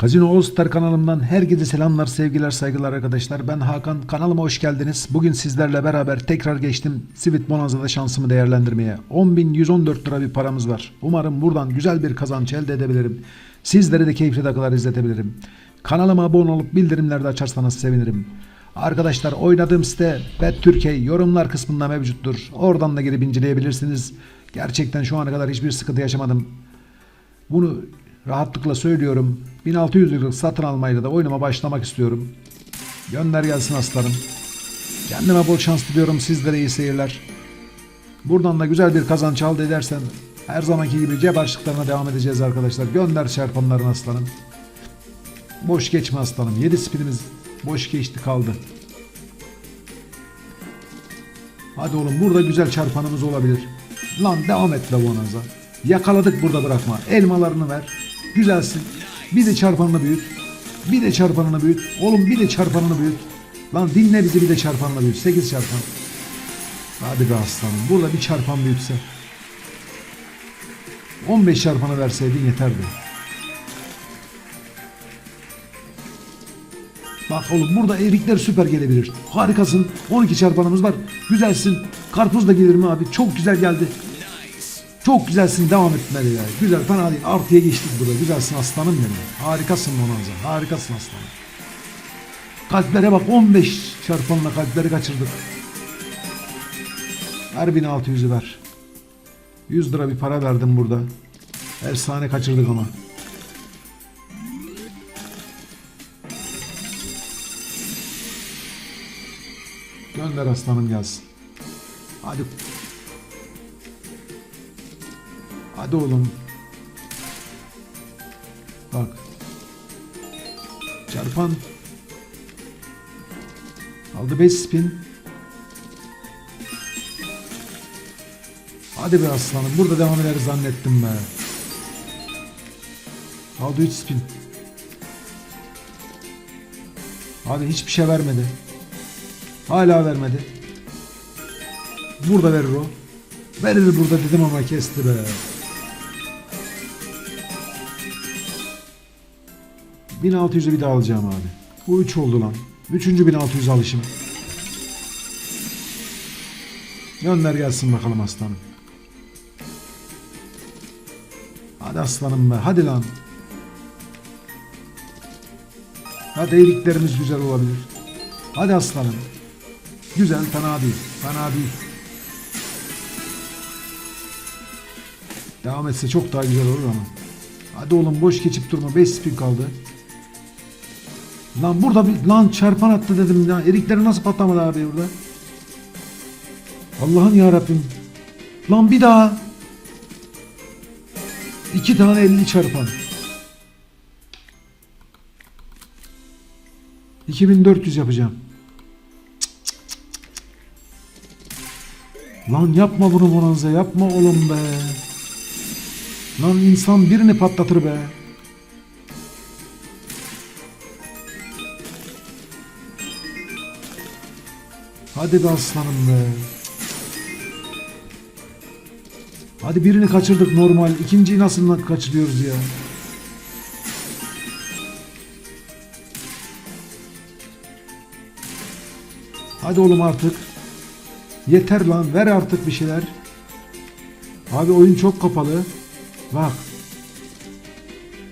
Kazino All Star kanalımdan herkese selamlar, sevgiler, saygılar arkadaşlar. Ben Hakan. Kanalıma hoş geldiniz. Bugün sizlerle beraber tekrar geçtim Sweet Bonanza'da şansımı değerlendirmeye. 10.114 lira bir paramız var. Umarım buradan güzel bir kazanç elde edebilirim. Sizlere de keyifli dakikalar izletebilirim. Kanalıma abone olup bildirimleri de açarsanız sevinirim. Arkadaşlar oynadığım site Bet Türkiye yorumlar kısmında mevcuttur. Oradan da girip inceleyebilirsiniz. Gerçekten şu ana kadar hiçbir sıkıntı yaşamadım. Bunu rahatlıkla söylüyorum. 1600 liralık satın almayla da oyunuma başlamak istiyorum. Gönder gelsin aslanım. Kendime bol şans diliyorum. Sizlere iyi seyirler. Buradan da güzel bir kazanç elde edersen her zamanki gibi cep harçlıklarına devam edeceğiz arkadaşlar. Gönder çarpanların aslanım. Boş geçme aslanım. 7 spinimiz boş geçti kaldı. Hadi oğlum burada güzel çarpanımız olabilir. Lan devam et be bonaza. Yakaladık burada bırakma. Elmalarını ver. Güzelsin. Bir de çarpanını büyüt. Bir de çarpanını büyüt. Oğlum bir de çarpanını büyüt. Lan dinle bizi bir de çarpanını büyüt. 8 çarpan. Hadi be aslanım. Burada bir çarpan büyütse. 15 çarpanı verseydin yeterdi. Bak oğlum burada erikler süper gelebilir. Harikasın. 12 çarpanımız var. Güzelsin. Karpuz da gelir mi abi? Çok güzel geldi. Çok güzelsin. Devam etmeli ya. Güzel fena değil. Artıya geçtik burada. Güzelsin aslanım benim. Harikasın Bonanza. Harikasın aslanım. Kalplere bak 15 çarpanla kalpleri kaçırdık. Ver 1600'ü ver. 100 lira bir para verdim burada. Efsane kaçırdık ama. Gönder aslanım gelsin. Hadi. Hadi oğlum. Bak. Çarpan. Aldı 5 spin. Hadi be aslanım. Burada devam ederiz zannettim be. Aldı 3 spin. Abi hiçbir şey vermedi. Hala vermedi. Burada verir o. Verir burada dedim ama kesti be. ...1600'ü bir daha alacağım abi. Bu 3 oldu lan. Üçüncü 1600 alışım. Gönder gelsin bakalım aslanım. Hadi aslanım be. Hadi lan. Hadi eğiliklerimiz güzel olabilir. Hadi aslanım. Güzel, fena değil. Fena değil. Devam etse çok daha güzel olur ama. Hadi oğlum boş geçip durma. 5 spin kaldı. Lan burada bir lan çarpan attı dedim ya. Erikleri nasıl patlamadı abi burada? Allah'ım ya Rabbim. Lan bir daha. İki tane 50 çarpan. 2400 yapacağım. Lan yapma bunu Bonanza yapma oğlum be. Lan insan birini patlatır be. Hadi be aslanım be. Hadi birini kaçırdık normal. İkinciyi nasıl kaçırıyoruz ya? Hadi oğlum artık. Yeter lan ver artık bir şeyler. Abi oyun çok kapalı. Bak.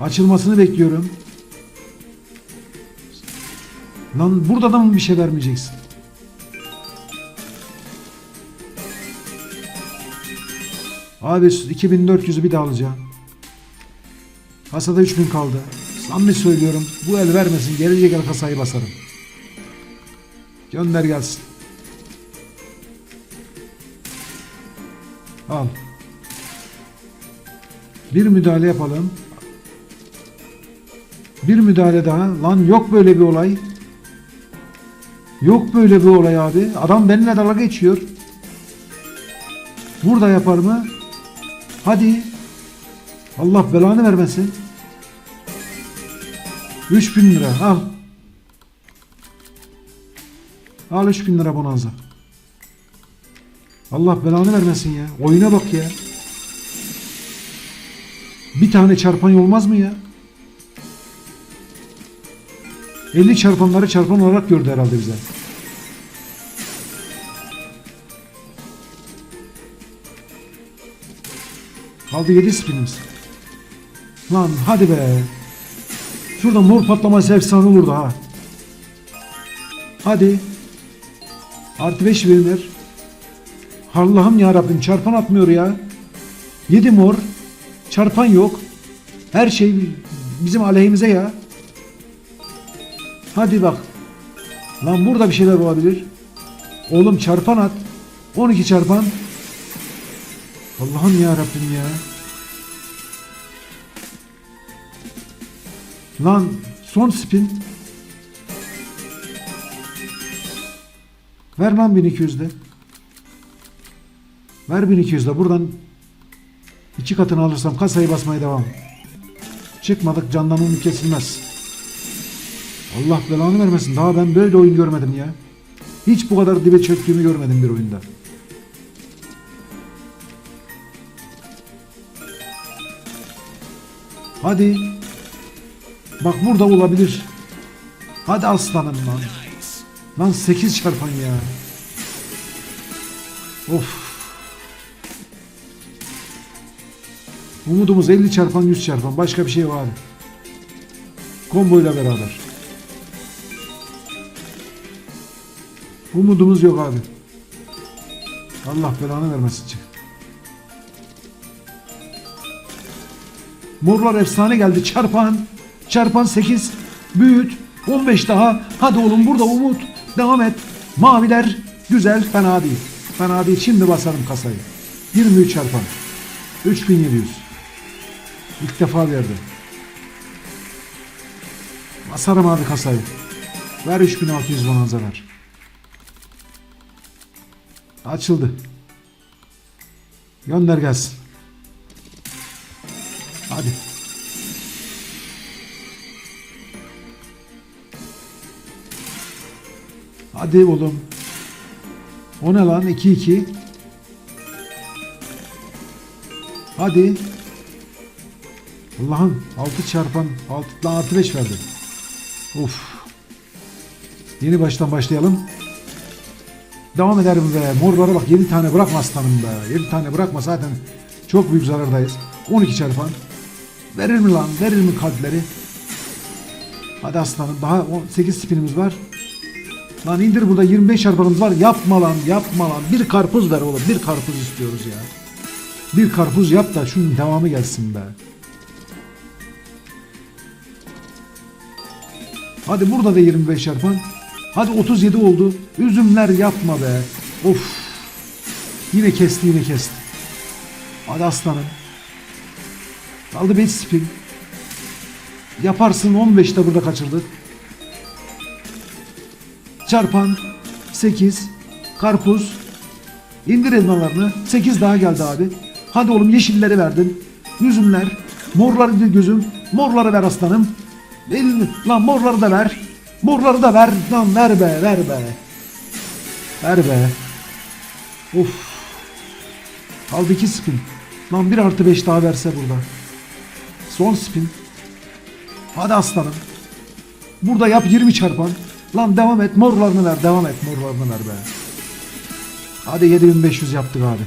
Açılmasını bekliyorum. Lan burada da mı bir şey vermeyeceksin? Abi 2400'ü bir daha alacağım. Kasada 3000 kaldı. Samimi söylüyorum bu el vermesin gelecek el kasayı basarım. Gönder gelsin. Al. Bir müdahale yapalım. Bir müdahale daha. Lan yok böyle bir olay. Yok böyle bir olay abi. Adam benimle dalga geçiyor. Burada yapar mı? Hadi. Allah belanı vermesin. 3000 lira al. Al 3000 lira bonanza. Allah belanı vermesin ya. Oyuna bak ya. Bir tane çarpan olmaz mı ya? 50 çarpanları çarpan olarak gördü herhalde bize. Kaldı 7 spinimiz. Lan hadi be. Şurada mor patlaması efsane olurdu ha. Hadi. Artı 5 verilir. Allah'ım ya Rabbim çarpan atmıyor ya. 7 mor. Çarpan yok. Her şey bizim aleyhimize ya. Hadi bak. Lan burada bir şeyler olabilir. Oğlum çarpan at. 12 çarpan. Allah'ım ya Rabbim ya. Lan son spin. Ver lan 1200'de. Ver 1200'de. Buradan iki katını alırsam kasayı basmaya devam. Çıkmadık candan umut kesilmez. Allah belanı vermesin. Daha ben böyle oyun görmedim ya. Hiç bu kadar dibe çöktüğümü görmedim bir oyunda. Hadi. Bak burada olabilir. Hadi aslanım lan. Lan 8 çarpan ya. Of. Umudumuz 50 çarpan 100 çarpan. Başka bir şey abi. Komboyla beraber. Umudumuz yok abi. Allah belanı vermesin. Morlar efsane geldi. Çarpan. Çarpan 8. Büyüt. 15 daha. Hadi oğlum burada umut. Devam et. Maviler. Güzel. Fena değil. Fena değil. Şimdi basarım kasayı. 23 çarpan. 3700. İlk defa verdi. Basarım abi kasayı. Ver 3600 bonanza ver. Açıldı. Gönder gelsin. Hadi. Hadi oğlum. O ne lan? 2-2. Hadi. Allah'ım 6 çarpan 6 lan artı 5 verdi. Of. Yeni baştan başlayalım. Devam ederim be. Morlara bak 7 tane bırakma aslanım be. 7 tane bırakma zaten çok büyük zarardayız. 12 çarpan. Verir mi lan? Verir mi kalpleri? Hadi aslanım. Daha 8 spinimiz var. Lan indir burada 25 çarpanımız var. Yapma lan yapma lan. Bir karpuz ver oğlum. Bir karpuz istiyoruz ya. Bir karpuz yap da şunun devamı gelsin be. Hadi burada da 25 çarpan. Hadi 37 oldu. Üzümler yapma be. Of. Yine kesti yine kesti. Hadi aslanım. Kaldı 5 spin. Yaparsın 15'te burada kaçırdık. Çarpan 8 karpuz indir elmalarını 8 daha geldi abi. Hadi oğlum yeşilleri verdin. Yüzümler morları bir gözüm morları ver aslanım. El, lan morları da ver. Morları da ver. Lan ver be ver be. Ver be. Of. Kaldı 2 spin. Lan 1 artı 5 daha verse burada. Son spin. Hadi aslanım. Burada yap 20 çarpan. Lan devam et morlarını ver devam et morlarını ver be. Hadi 7500 yaptık abi.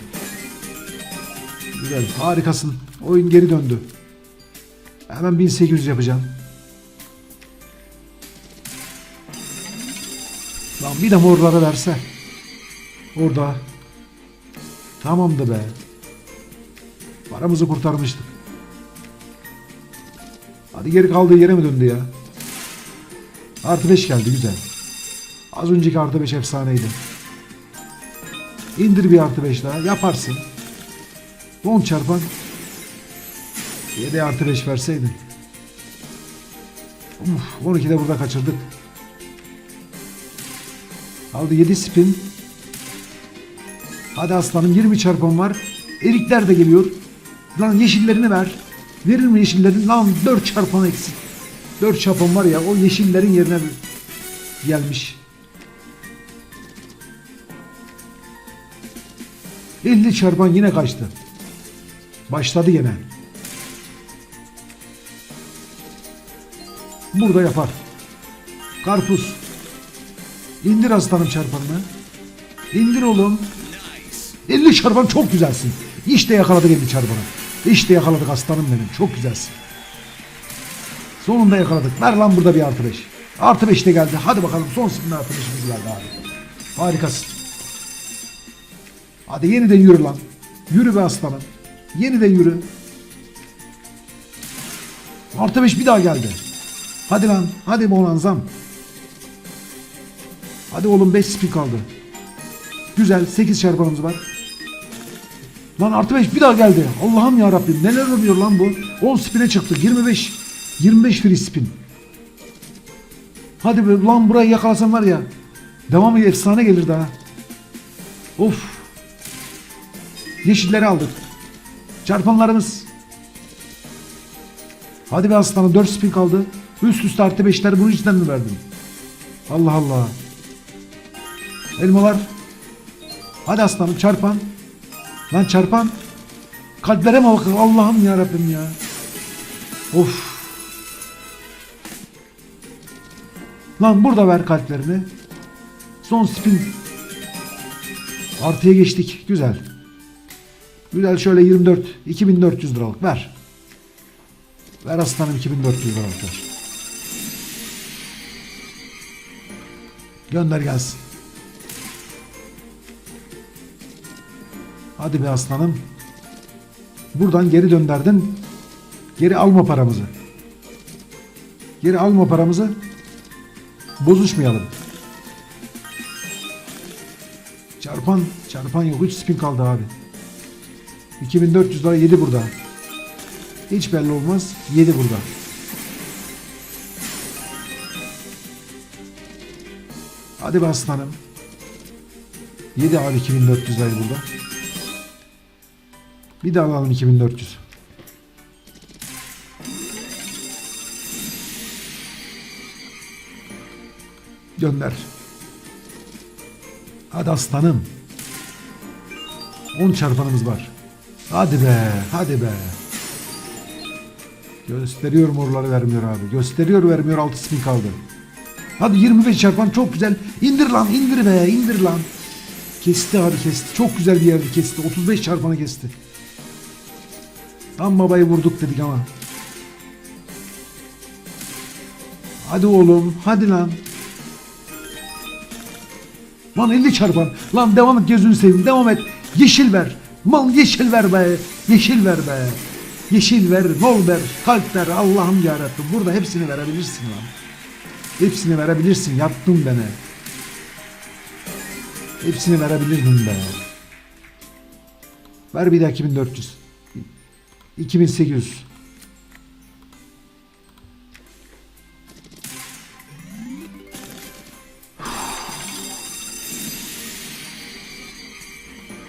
Güzel harikasın. Oyun geri döndü. Hemen 1800 yapacağım. Lan bir de morları verse. Orada. Tamamdı be. Paramızı kurtarmıştık. Hadi geri kaldığı yere mi döndü ya? Artı 5 geldi güzel. Az önceki artı 5 efsaneydi. İndir bir artı 5 daha yaparsın. 10 çarpan 7 artı 5 verseydin. Uf, 12'de burada kaçırdık. Aldı 7 spin. Hadi aslanım 20 çarpan var. Erikler de geliyor. Lan yeşillerini ver. Verir mi yeşillerin? Lan 4 çarpan eksik. 4 çarpan var ya o yeşillerin yerine gelmiş. 50 çarpan yine kaçtı. Başladı yine. Burada yapar. Karpuz. İndir aslanım çarpanını. İndir oğlum. 50 çarpan çok güzelsin. İşte yakaladık 50 çarpanı. İşte yakaladık aslanım benim. Çok güzelsin. Sonunda yakaladık. Ver lan burada bir artı 5. Artı 5 de geldi. Hadi bakalım son spin artı 5'imiz geldi abi. Harikasın. Hadi yeniden yürü lan. Yürü be aslanım. Yeniden yürü. Artı 5 bir daha geldi. Hadi lan. Hadi Bonanzam. Hadi oğlum 5 spin kaldı. Güzel 8 çarpanımız var. Lan artı 5 bir daha geldi. Allah'ım ya Rabbim neler oluyor lan bu? 10 spin'e çıktı. 25 25 free spin. Hadi be lan burayı yakalasam var ya. Devamı efsane gelir daha. Of. Yeşilleri aldık. Çarpanlarımız. Hadi be aslanım 4 spin kaldı. Üst üste artı 5'ler bunun içinden mi verdim? Allah Allah. Elmalar. Hadi aslanım çarpan. Lan çarpan. Kalplere mi bakın Allah'ım ya Rabbim ya. Of. Lan burada ver kalplerini. Son spin. Artıya geçtik. Güzel. Güzel şöyle 24. 2400 liralık ver. Ver aslanım 2400 liralık ver. Gönder gelsin. Hadi be aslanım. Buradan geri dönderdin. Geri alma paramızı. Geri alma paramızı. Bozuşmayalım. Çarpan, çarpan yok. 3 spin kaldı abi. 2400 lira 7 burada. Hiç belli olmaz. 7 burada. Hadi be aslanım. 7 abi 2400 lirayı burada. Bir daha alalım 2400. Gönder. Hadi aslanım. 10 çarpanımız var. Hadi be, hadi be. Gösteriyor morları vermiyor abi. Gösteriyor vermiyor 6 spin kaldı. Hadi 25 çarpan çok güzel. İndir lan indir be indir lan. Kesti abi kesti. Çok güzel bir yerde kesti. 35 çarpanı kesti. Tam babayı vurduk dedik ama. Hadi oğlum hadi lan. Lan 50 çarpan. Lan devam et gözünü seveyim devam et. Yeşil ver. Mal yeşil ver be. Yeşil ver be. Yeşil ver, mol ver, kalp ver. Allah'ım yarabbim. Burada hepsini verebilirsin lan. Hepsini verebilirsin. Yattın beni. Hepsini verebilirdin be. Ver bir daha 2400. 2800.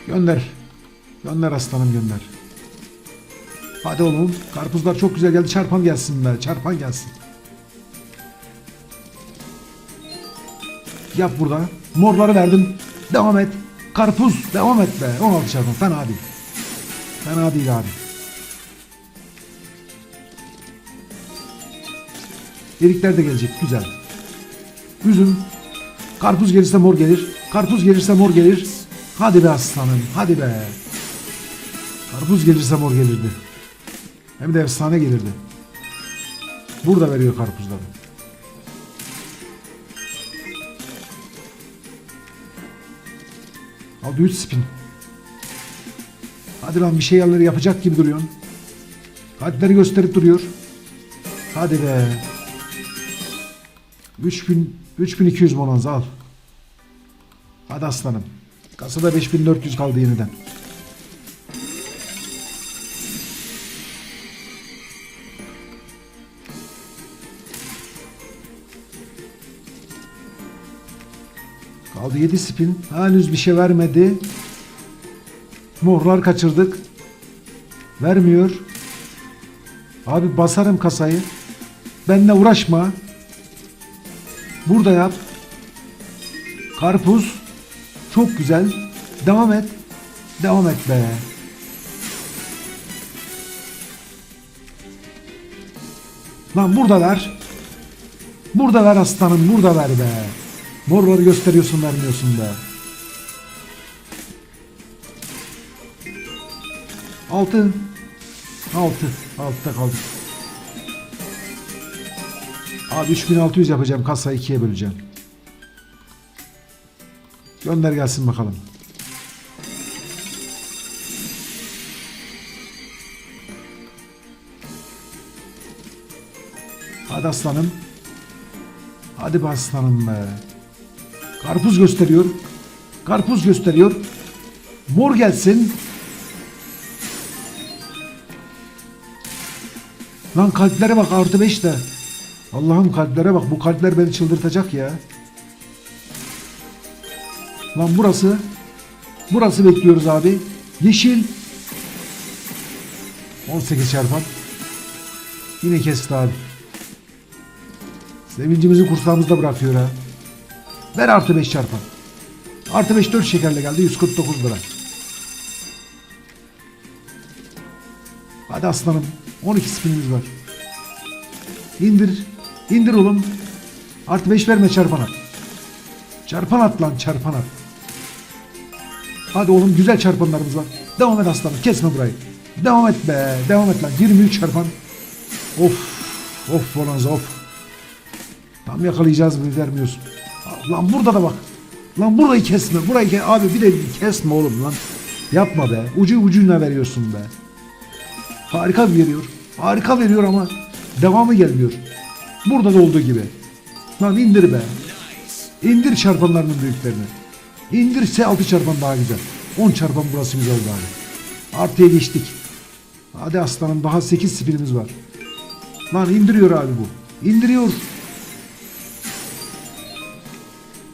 Gönder. Gönder aslanım gönder. Hadi oğlum. Karpuzlar çok güzel geldi. Çarpan gelsin be. Çarpan gelsin. Yap burada. Morları verdim. Devam et. Karpuz. Devam et be. 16 çarpan. Fena değil. Fena değil abi. Erikler de gelecek. Güzel. Üzüm. Karpuz gelirse mor gelir. Karpuz gelirse mor gelir. Hadi be aslanım. Hadi be. Karpuz gelirse mor gelirdi. Hem de efsane gelirdi. Burada veriyor karpuzları. Aldı 3 spin. Hadi lan bir şeyleri yapacak gibi duruyorsun. Kalpleri gösterip duruyor. Hadi be. 3000 3200 bonanza al. Hadi aslanım. Kasada 5400 kaldı yeniden. Kaldı 7 spin. Henüz bir şey vermedi. Morlar kaçırdık. Vermiyor. Abi basarım kasayı. Benle uğraşma. Burada yap. Karpuz. Çok güzel. Devam et. Devam et be. Lan buradalar. Burada ver aslanım burada ver be. Morları gösteriyorsun vermiyorsun be. Altı. Altı. Altta kaldık. Abi 3600 yapacağım. Kasayı ikiye böleceğim. Gönder gelsin bakalım. Hadi aslanım. Hadi be aslanım be. Karpuz gösteriyor. Karpuz gösteriyor. Mor gelsin. Lan kalplere bak artı 5 de. Allah'ım kalplere bak bu kalpler beni çıldırtacak ya. Lan burası. Burası bekliyoruz abi. Yeşil. 18 çarpan. Yine kesti abi. Sevincimizi kursağımızda bırakıyor ha. Ver artı 5 çarpan. Artı 5 4 şekerle geldi 149 lira. Hadi aslanım. 12 spinimiz var. İndir. İndir oğlum. Artı 5 verme çarpan at. Çarpan at lan çarpan at. Hadi oğlum güzel çarpanlarımız var. Devam et aslanım kesme burayı. Devam et be. Devam et lan. 23 çarpan. Of. Of bonanza of. Tam yakalayacağız mı vermiyorsun. Lan burada da bak. Lan burayı kesme. Burayı ke Abi bir de kesme oğlum lan. Yapma be. Ucu ucuna veriyorsun be. Harika veriyor. Harika veriyor ama devamı gelmiyor. Burada da olduğu gibi. Lan indir be. İndir çarpanlarının büyüklerini. İndirse 6 çarpan daha güzel. 10 çarpan burası güzel abi. Artıya geçtik. Hadi aslanım daha 8 spinimiz var. Lan indiriyor abi bu. İndiriyor.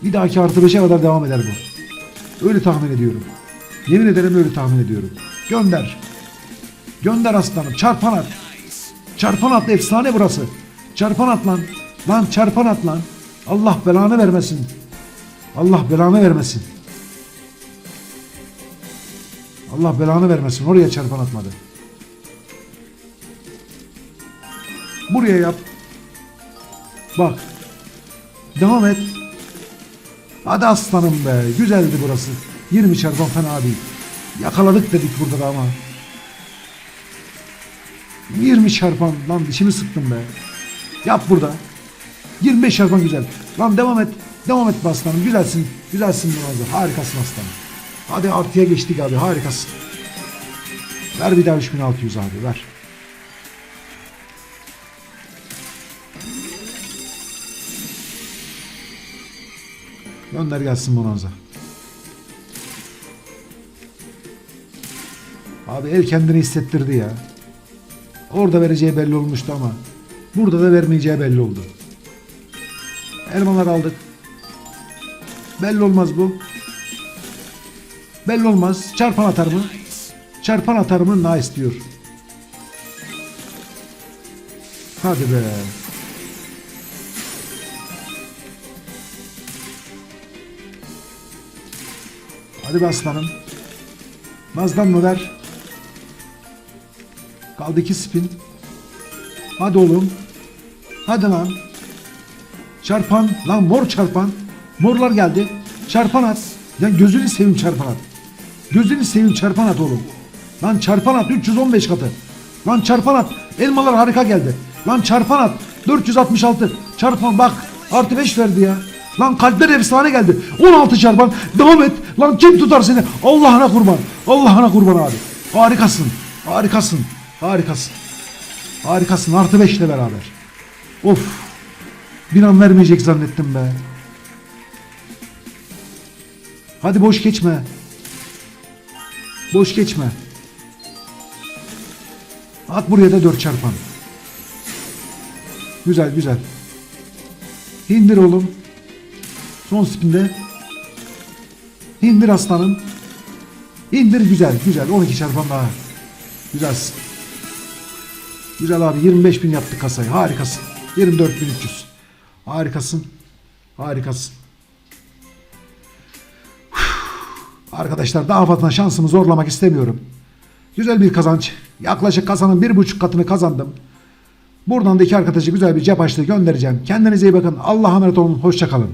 Bir dahaki artı 5'e kadar devam eder bu. Öyle tahmin ediyorum. Yemin ederim öyle tahmin ediyorum. Gönder. Gönder aslanım. Çarpan at. Çarpan at efsane burası. Çarpan at lan. Lan çarpan at lan. Allah belanı vermesin. Allah belanı vermesin. Allah belanı vermesin. Oraya çarpan atmadı. Buraya yap. Bak. Devam et. Hadi aslanım be. Güzeldi burası. 20 çarpan fena değil. Yakaladık dedik burada da ama. 20 çarpan lan dişimi sıktım be. Yap burada. 25 çarpan güzel. Lan devam et. Devam et aslanım. Güzelsin. Güzelsin Murazza. Harikasın aslanım. Hadi artıya geçtik abi. Harikasın. Ver bir daha 3600 abi ver. Gönder gelsin Bonanza. Abi el kendini hissettirdi ya. Orada vereceği belli olmuştu ama burada da vermeyeceği belli oldu. Elmalar aldık. Belli olmaz bu. Belli olmaz. Çarpan atar mı? Çarpan atar mı? Nice diyor. Hadi be. Hadi be aslanım. Nazdan mı ver? Kaldı iki spin. Hadi oğlum. Hadi lan. Çarpan. Lan mor çarpan. Morlar geldi. Çarpan at. Yani gözünü seveyim çarpan at. Gözünü seveyim çarpan at oğlum. Lan çarpan at 315 katı. Lan çarpan at. Elmalar harika geldi. Lan çarpan at. 466. Çarpan bak. Artı 5 verdi ya. Lan kalpler efsane geldi. 16 çarpan. Devam et. Lan kim tutar seni? Allah'ına kurban. Allah'ına kurban abi. Harikasın. Harikasın. Harikasın. Harikasın. Artı 5 ile beraber. Of. Bir an vermeyecek zannettim be. Hadi boş geçme. Boş geçme. At buraya da 4 çarpan. Güzel güzel. İndir oğlum. Son spinde. İndir aslanım. İndir güzel güzel. 12 çarpan daha. Güzelsin. Güzel abi 25 bin yaptık kasayı. Harikasın. 24 bin 300. Harikasın. Harikasın. Arkadaşlar daha fazla şansımı zorlamak istemiyorum. Güzel bir kazanç. Yaklaşık kasanın bir buçuk katını kazandım. Buradan da iki arkadaşa güzel bir cep açlığı göndereceğim. Kendinize iyi bakın. Allah'a emanet olun. Hoşçakalın.